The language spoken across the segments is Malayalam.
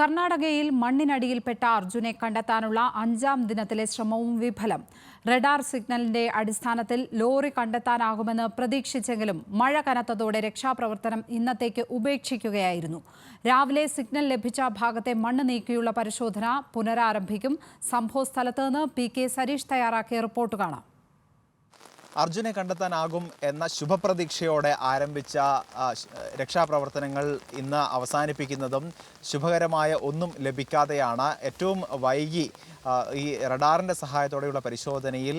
കർണാടകയിൽ മണ്ണിനടിയിൽപ്പെട്ട അർജുനെ കണ്ടെത്താനുള്ള അഞ്ചാം ദിനത്തിലെ ശ്രമവും വിഫലം. റഡാർ സിഗ്നലിന്റെ അടിസ്ഥാനത്തിൽ ലോറി കണ്ടെത്താനാകുമെന്ന് പ്രതീക്ഷിച്ചെങ്കിലും മഴ കനത്തതോടെ രക്ഷാപ്രവർത്തനം ഇന്നത്തേക്ക് ഉപേക്ഷിക്കുകയായിരുന്നു. രാവിലെ സിഗ്നൽ ലഭിച്ച ഭാഗത്തെ മണ്ണ് നീക്കിയുള്ള പരിശോധന പുനരാരംഭിക്കും. സംഭവസ്ഥലത്ത് നിന്ന് പി കെ സരീഷ് തയ്യാറാക്കിയ റിപ്പോർട്ട് കാണാം. അർജുനെ കണ്ടെത്താനാകും എന്ന ശുഭപ്രതീക്ഷയോടെ ആരംഭിച്ച രക്ഷാപ്രവർത്തനങ്ങൾ ഇന്ന് അവസാനിപ്പിക്കുന്നതും ശുഭകരമായ ഒന്നും ലഭിക്കാതെയാണ് ഏറ്റവും വൈകി ഈ റഡാറിന്റെ സഹായത്തോടെയുള്ള പരിശോധനയിൽ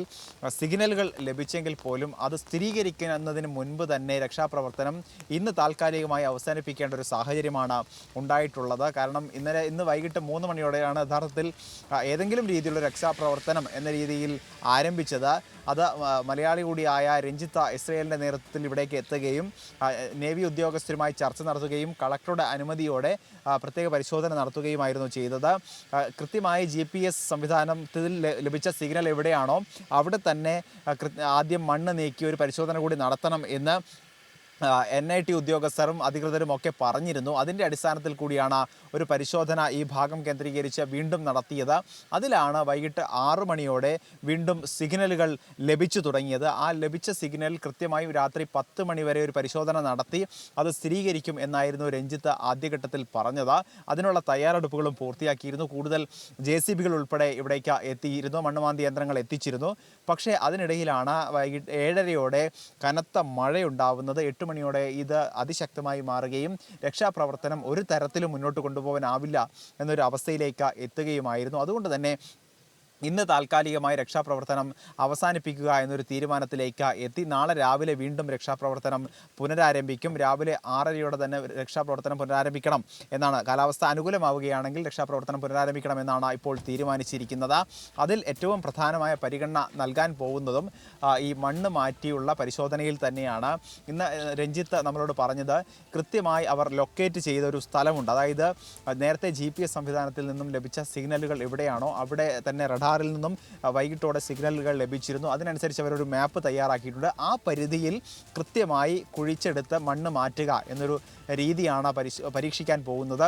സിഗ്നലുകൾ ലഭിച്ചെങ്കിൽ പോലും അത് സ്ഥിരീകരിക്കുന്നതിന് മുൻപ് തന്നെ രക്ഷാപ്രവർത്തനം ഇന്ന് താൽക്കാലികമായി അവസാനിപ്പിക്കേണ്ട ഒരു സാഹചര്യമാണ് ഉണ്ടായിട്ടുള്ളത്. കാരണം ഇന്നലെ ഇന്ന് വൈകിട്ട് മൂന്ന് മണിയോടെയാണ് യഥാർത്ഥത്തിൽ ഏതെങ്കിലും രീതിയിലുള്ള രക്ഷാപ്രവർത്തനം എന്ന രീതിയിൽ ആരംഭിച്ചത്. അത് മലയാളി കൂടിയായ രഞ്ജിത്ത ഇസ്രയേലിന്റെ നേതൃത്വത്തിൽ ഇവിടേക്ക് എത്തുകയും നേവി ഉദ്യോഗസ്ഥരുമായി ചർച്ച നടത്തുകയും കളക്ടറുടെ അനുമതിയോടെ പ്രത്യേക പരിശോധന നടത്തുകയുമായിരുന്നു ചെയ്തത്. കൃത്യമായി ജി പി എസ് സംവിധാനത്തിൽ ലഭിച്ച സിഗ്നൽ എവിടെയാണോ അവിടെ തന്നെ ആദ്യം മണ്ണ് നീക്കി ഒരു പരിശോധന കൂടി നടത്തണം എന്ന് എൻ ഐ ടി ഉദ്യോഗസ്ഥരും അധികൃതരും ഒക്കെ പറഞ്ഞിരുന്നു. അതിന്റെ അടിസ്ഥാനത്തിൽ കൂടിയാണ് ഒരു പരിശോധന ഈ ഭാഗം കേന്ദ്രീകരിച്ച് വീണ്ടും നടത്തിയത്. അതിലാണ് വൈകിട്ട് ആറു മണിയോടെ വീണ്ടും സിഗ്നലുകൾ ലഭിച്ചു തുടങ്ങിയത്. ആ ലഭിച്ച സിഗ്നൽ കൃത്യമായി രാത്രി പത്ത് മണി വരെ ഒരു പരിശോധന നടത്തി. അത് സ്ഥിരീകരിക്കും എന്നായിരുന്നു രഞ്ജിത്ത് ആദ്യഘട്ടത്തിൽ പറഞ്ഞത്. അതിനുള്ള തയ്യാറെടുപ്പുകളും പൂർത്തിയാക്കിയിരുന്നു. കൂടുതൽ ജെ സി ബികൾ ഉൾപ്പെടെ ഇവിടേക്ക് എത്തിയിരുന്നു. മണ്ണുമാന്തി യന്ത്രങ്ങൾ എത്തിച്ചിരുന്നു. പക്ഷേ അതിനിടയിലാണ് വൈകിട്ട് ഏഴരയോടെ കനത്ത മഴയുണ്ടാവുന്നത്. എട്ട് മണിയോടെ ഇത് അതിശക്തമായി മാറുകയും രക്ഷാപ്രവർത്തനം ഒരു തരത്തിലും മുന്നോട്ട് കൊണ്ടുപോകാനാവില്ല എന്നൊരു അവസ്ഥയിലേക്ക് എത്തുകയുമായിരുന്നു. അതുകൊണ്ട് തന്നെ ഇന്ന് താൽക്കാലികമായി രക്ഷാപ്രവർത്തനം അവസാനിപ്പിക്കുക എന്നൊരു തീരുമാനത്തിലേക്ക് എത്തി. നാളെ രാവിലെ വീണ്ടും രക്ഷാപ്രവർത്തനം പുനരാരംഭിക്കും. രാവിലെ ആറരയോടെ തന്നെ രക്ഷാപ്രവർത്തനം പുനരാരംഭിക്കണം എന്നാണ്. കാലാവസ്ഥ അനുകൂലമാവുകയാണെങ്കിൽ രക്ഷാപ്രവർത്തനം പുനരാരംഭിക്കണം എന്നാണ് ഇപ്പോൾ തീരുമാനിച്ചിരിക്കുന്നത്. അതിൽ ഏറ്റവും പ്രധാനമായ പരിഗണന നൽകാൻ പോകുന്നതും ഈ മണ്ണ് മാറ്റിയുള്ള പരിശോധനയിൽ തന്നെയാണ്. ഇന്ന് രഞ്ജിത്ത് നമ്മളോട് പറഞ്ഞത് കൃത്യമായി അവർ ലൊക്കേറ്റ് ചെയ്ത ഒരു സ്ഥലമുണ്ട്. അതായത് നേരത്തെ ജി സംവിധാനത്തിൽ നിന്നും ലഭിച്ച സിഗ്നലുകൾ എവിടെയാണോ അവിടെ തന്നെ റഡാറിൽ നിന്നും വൈകിട്ടോടെ സിഗ്നലുകൾ ലഭിച്ചിരുന്നു. അതിനനുസരിച്ച് അവരൊരു മാപ്പ് തയ്യാറാക്കിയിട്ടുണ്ട്. ആ പരിധിയിൽ കൃത്യമായി കുഴിച്ചെടുത്ത് മണ്ണ് മാറ്റുക എന്നൊരു രീതിയാണ് പരീക്ഷിക്കാൻ പോകുന്നത്.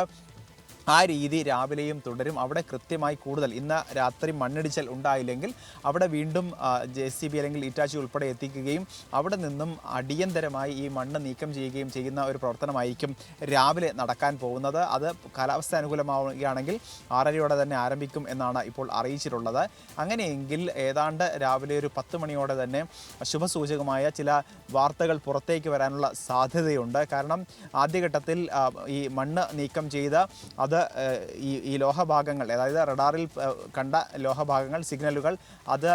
ആ രീതി രാവിലെയും തുടരും. അവിടെ കൃത്യമായി കൂടുതൽ ഇന്ന് രാത്രി മണ്ണിടിച്ചൽ ഉണ്ടായില്ലെങ്കിൽ അവിടെ വീണ്ടും ജെ സി ബി അല്ലെങ്കിൽ ഇറ്റാച്ചി ഉൾപ്പെടെ എത്തിക്കുകയും അവിടെ നിന്നും അടിയന്തരമായി ഈ മണ്ണ് നീക്കം ചെയ്യുകയും ചെയ്യുന്ന ഒരു പ്രവർത്തനമായിരിക്കും രാവിലെ നടക്കാൻ പോകുന്നത്. അത് കാലാവസ്ഥ അനുകൂലമാവുകയാണെങ്കിൽ ആറരയോടെ തന്നെ ആരംഭിക്കും എന്നാണ് ഇപ്പോൾ അറിയിച്ചിട്ടുള്ളത്. അങ്ങനെയെങ്കിൽ ഏതാണ്ട് രാവിലെ ഒരു പത്ത് മണിയോടെ തന്നെ ശുഭസൂചകമായ ചില വാർത്തകൾ പുറത്തേക്ക് വരാനുള്ള സാധ്യതയുണ്ട്. കാരണം ആദ്യഘട്ടത്തിൽ ഈ മണ്ണ് നീക്കം ചെയ്ത അത് ഈ ഈ ലോഹഭാഗങ്ങൾ അതായത് റഡാറിൽ കണ്ട ലോഹഭാഗങ്ങൾ സിഗ്നലുകൾ അത്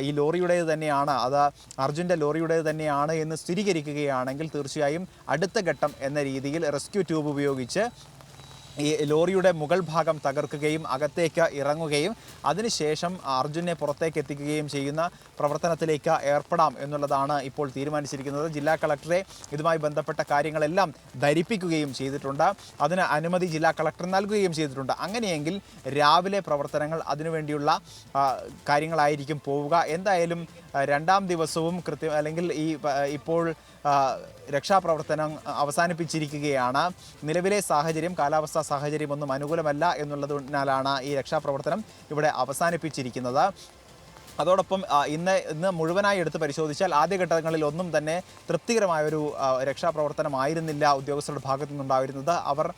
ഈ ലോറിയുടേത് തന്നെയാണ് അത് അർജുന്റെ ലോറിയുടേത് തന്നെയാണ് എന്ന് സ്ഥിരീകരിക്കുകയാണെങ്കിൽ തീർച്ചയായും അടുത്ത ഘട്ടം എന്ന രീതിയിൽ റെസ്ക്യൂ ട്യൂബ് ഉപയോഗിച്ച് ഈ ലോറിയുടെ മുകൾ ഭാഗം തകർക്കുകയും അകത്തേക്ക് ഇറങ്ങുകയും അതിനുശേഷം അർജുനെ പുറത്തേക്ക് എത്തിക്കുകയും ചെയ്യുന്ന പ്രവർത്തനത്തിലേക്ക് ഏർപ്പെടാം എന്നുള്ളതാണ് ഇപ്പോൾ തീരുമാനിച്ചിരിക്കുന്നത്. ജില്ലാ കളക്ടറെ ഇതുമായി ബന്ധപ്പെട്ട കാര്യങ്ങളെല്ലാം ധരിപ്പിക്കുകയും ചെയ്തിട്ടുണ്ട്. അതിന് അനുമതി ജില്ലാ കളക്ടർ നൽകുകയും ചെയ്തിട്ടുണ്ട്. അങ്ങനെയെങ്കിൽ രാവിലെ പ്രവർത്തനങ്ങൾ അതിനുവേണ്ടിയുള്ള കാര്യങ്ങളായിരിക്കും പോവുക. എന്തായാലും രണ്ടാം ദിവസവും കൃത്യം അല്ലെങ്കിൽ ഈ ഇപ്പോൾ രക്ഷാപ്രവർത്തനം അവസാനിപ്പിച്ചിരിക്കുകയാണ്. നിലവിലെ സാഹചര്യം കാലാവസ്ഥാ സാഹചര്യം ഒന്നും അനുകൂലമല്ല എന്നുള്ളതിനാലാണ് ഈ രക്ഷാപ്രവർത്തനം ഇവിടെ അവസാനിപ്പിച്ചിരിക്കുന്നത്. അതോടൊപ്പം ഇന്ന് ഇന്ന് മുഴുവനായി എടുത്ത് പരിശോധിച്ചാൽ ആദ്യഘട്ടങ്ങളിൽ ഒന്നും തന്നെ തൃപ്തികരമായൊരു രക്ഷാപ്രവർത്തനമായിരുന്നില്ല ഉദ്യോഗസ്ഥരുടെ ഭാഗത്തു നിന്നുണ്ടായിരുന്നത് അവർ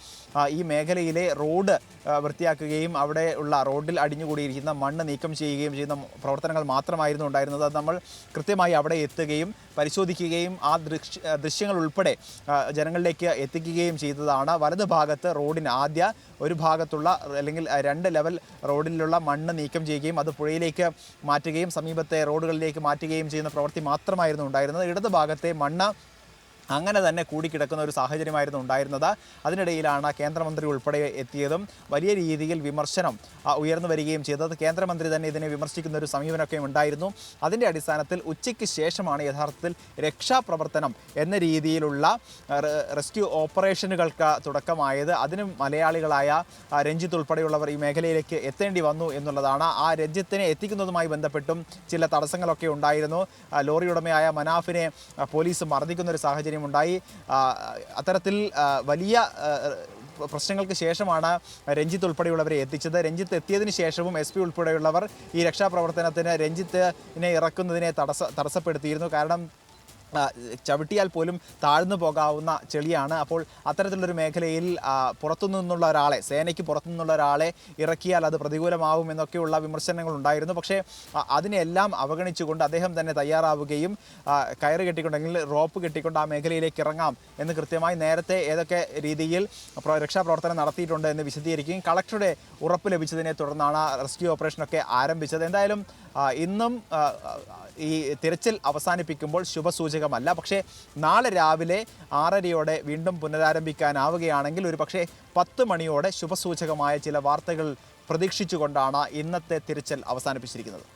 ഈ മേഖലയിലെ റോഡ് വൃത്തിയാക്കുകയും അവിടെ ഉള്ള റോഡിൽ അടിഞ്ഞുകൂടിയിരിക്കുന്ന മണ്ണ് നീക്കം ചെയ്യുകയും ചെയ്യുന്ന പ്രവർത്തനങ്ങൾ മാത്രമായിരുന്നു ഉണ്ടായിരുന്നത്. അത് നമ്മൾ കൃത്യമായി അവിടെ എത്തുകയും പരിശോധിക്കുകയും ആ ദൃശ്യ ദൃശ്യങ്ങൾ ഉൾപ്പെടെ ജനങ്ങളിലേക്ക് എത്തിക്കുകയും ചെയ്തതാണ്. വലത് ഭാഗത്ത് റോഡിന് ആദ്യ ഒരു ഭാഗത്തുള്ള അല്ലെങ്കിൽ രണ്ട് ലെവൽ റോഡിലുള്ള മണ്ണ് നീക്കം ചെയ്യുകയും അത് പുഴയിലേക്ക് മാറ്റുകയും സമീപത്തെ റോഡുകളിലേക്ക് മാറ്റുകയും ചെയ്യുന്ന പ്രവൃത്തി മാത്രമായിരുന്നു ഉണ്ടായിരുന്നത്. ഇടത് ഭാഗത്തെ മണ്ണ് അങ്ങനെ തന്നെ കൂടിക്കിടക്കുന്ന ഒരു സാഹചര്യമായിരുന്നു ഉണ്ടായിരുന്നത്. അതിനിടയിലാണ് കേന്ദ്രമന്ത്രി ഉൾപ്പെടെ എത്തിയതും വലിയ രീതിയിൽ വിമർശനം ഉയർന്നു വരികയും ചെയ്തത്. കേന്ദ്രമന്ത്രി തന്നെ ഇതിനെ വിമർശിക്കുന്ന ഒരു സമീപനമൊക്കെ ഉണ്ടായിരുന്നു. അതിന്റെ അടിസ്ഥാനത്തിൽ ഉച്ചയ്ക്ക് ശേഷമാണ് യഥാർത്ഥത്തിൽ രക്ഷാപ്രവർത്തനം എന്ന രീതിയിലുള്ള റെസ്ക്യൂ ഓപ്പറേഷനുകൾക്ക് തുടക്കമായത്. അതിന് മലയാളികളായ രഞ്ജിത്ത് ഉൾപ്പെടെയുള്ളവർ ഈ മേഖലയിലേക്ക് എത്തേണ്ടി വന്നു എന്നുള്ളതാണ്. ആ രഞ്ജിത്തിനെ എത്തിക്കുന്നതുമായി ബന്ധപ്പെട്ടും ചില തടസ്സങ്ങളൊക്കെ ഉണ്ടായിരുന്നു. ലോറി ഉടമയായ മനാഫിനെ പോലീസ് മർദ്ദിക്കുന്ന ഒരു സാഹചര്യം ആ, അത്തരത്തിൽ വലിയ പ്രശ്നങ്ങൾക്ക് ശേഷമാണ് രഞ്ജിത്ത് ഉൾപ്പെടെയുള്ളവരെ എത്തിച്ചത്. രഞ്ജിത്ത് എത്തിയതിനു ശേഷവും എസ് പി ഉൾപ്പെടെയുള്ളവർ ഈ രക്ഷാപ്രവർത്തനത്തിന് രഞ്ജിത്തിനെ ഇറക്കുന്നതിനെ തടസ്സ തടസ്സപ്പെടുത്തിയിരുന്നു. കാരണം ചവിട്ടിയാൽ പോലും താഴ്ന്നു പോകാവുന്ന ചെളിയാണ്. അപ്പോൾ അത്തരത്തിലുള്ളൊരു മേഖലയിൽ പുറത്തു നിന്നുള്ള ഒരാളെ സേനയ്ക്ക് പുറത്തു നിന്നുള്ള ഒരാളെ ഇറക്കിയാൽ അത് പ്രതികൂലമാവും എന്നൊക്കെയുള്ള വിമർശനങ്ങൾ ഉണ്ടായിരുന്നു. പക്ഷേ അതിനെല്ലാം അവഗണിച്ചുകൊണ്ട് അദ്ദേഹം തന്നെ തയ്യാറാവുകയും കയറ് കെട്ടിക്കൊണ്ടെങ്കിൽ റോപ്പ് കെട്ടിക്കൊണ്ട് ആ മേഖലയിലേക്ക് ഇറങ്ങാം എന്ന് കൃത്യമായി നേരത്തെ ഏതൊക്കെ രീതിയിൽ പ്ര- രക്ഷാപ്രവർത്തനം നടത്തിയിട്ടുണ്ട് എന്ന് വിശദീകരിക്കുകയും കളക്ടറുടെ ഉറപ്പ് ലഭിച്ചതിനെ തുടർന്നാണ് റെസ്ക്യൂ ഓപ്പറേഷനൊക്കെ ആരംഭിച്ചത്. എന്തായാലും ഇന്നും ഈ തിരച്ചിൽ അവസാനിപ്പിക്കുമ്പോൾ ശുഭസൂചകമല്ല. പക്ഷേ നാളെ രാവിലെ ആറരയോടെ വീണ്ടും പുനരാരംഭിക്കാനാവുകയാണെങ്കിൽ ഒരു പക്ഷേ പത്ത് മണിയോടെ ശുഭസൂചകമായ ചില വാർത്തകൾ പ്രതീക്ഷിച്ചുകൊണ്ടാണ് ഇന്നത്തെ തിരച്ചിൽ അവസാനിപ്പിച്ചിരിക്കുന്നത്.